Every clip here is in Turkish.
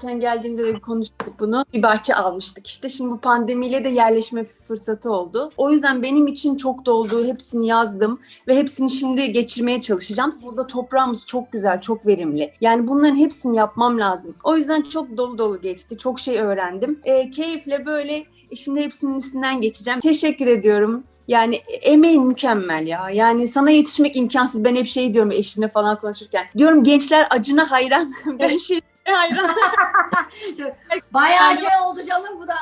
Sen geldiğinde de konuştuk bunu. Bir bahçe almıştık işte. Şimdi bu pandemiyle de yerleşme fırsatı oldu. O yüzden benim için çok doldu. Hepsini yazdım ve hepsini şimdi geçirmeye çalışacağım. Burada toprağımız çok güzel, çok verimli. Yani bunların hepsini yapmam lazım. O yüzden çok dolu dolu geçti. Çok şey öğrendim. Ee, keyifle böyle şimdi hepsinin üstünden geçeceğim. Teşekkür ediyorum. Yani emeğin mükemmel ya. Yani sana yetişmek imkansız. Ben hep şey diyorum eşimle falan konuşurken. Diyorum gençler acına hayran. ben şey hayran. Bayağı şey oldu canım bu da.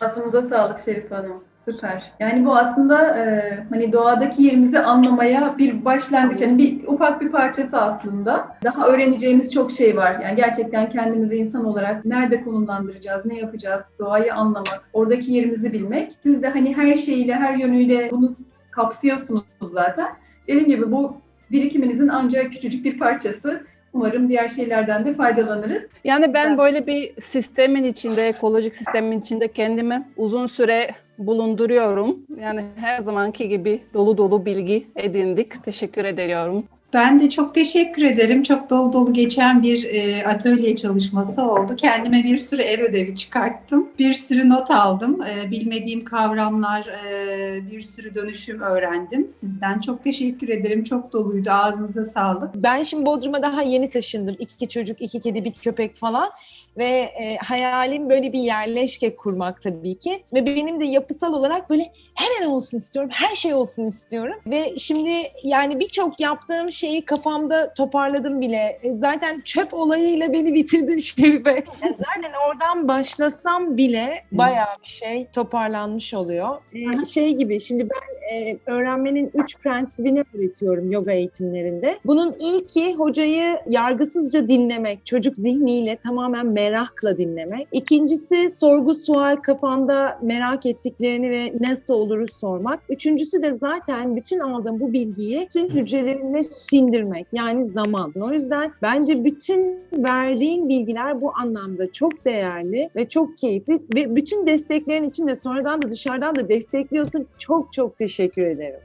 Atımıza sağlık Şerif Hanım. Süper. Yani bu aslında e, hani doğadaki yerimizi anlamaya bir başlangıç, hani bir ufak bir parçası aslında. Daha öğreneceğimiz çok şey var. Yani gerçekten kendimizi insan olarak nerede konumlandıracağız, ne yapacağız, doğayı anlamak, oradaki yerimizi bilmek. Siz de hani her şeyiyle, her yönüyle bunu kapsıyorsunuz zaten. Dediğim gibi bu birikiminizin ancak küçücük bir parçası. Umarım diğer şeylerden de faydalanırız. Yani ben böyle bir sistemin içinde, ekolojik sistemin içinde kendimi uzun süre bulunduruyorum. Yani her zamanki gibi dolu dolu bilgi edindik. Teşekkür ediyorum. Ben de çok teşekkür ederim. Çok dolu dolu geçen bir e, atölye çalışması oldu. Kendime bir sürü ev ödevi çıkarttım. Bir sürü not aldım. E, bilmediğim kavramlar, e, bir sürü dönüşüm öğrendim. Sizden çok teşekkür ederim. Çok doluydu. Ağzınıza sağlık. Ben şimdi Bodrum'a daha yeni taşındım. İki çocuk, iki kedi, bir köpek falan. Ve e, hayalim böyle bir yerleşke kurmak tabii ki. Ve benim de yapısal olarak böyle hemen olsun istiyorum. Her şey olsun istiyorum. Ve şimdi yani birçok yaptığım şeyi kafamda toparladım bile. E, zaten çöp olayıyla beni bitirdin Şerife. Zaten oradan başlasam bile bayağı bir şey toparlanmış oluyor. E, şey gibi şimdi ben e, öğrenmenin üç prensibini öğretiyorum yoga eğitimlerinde. Bunun ilki hocayı yargısızca dinlemek, çocuk zihniyle tamamen merakla dinlemek. İkincisi sorgu sual kafanda merak ettiklerini ve nasıl oluruz sormak. Üçüncüsü de zaten bütün aldığım bu bilgiyi tüm hücrelerine sindirmek yani zaman. O yüzden bence bütün verdiğin bilgiler bu anlamda çok değerli ve çok keyifli ve bütün desteklerin için de sonradan da dışarıdan da destekliyorsun. Çok çok teşekkür ederim.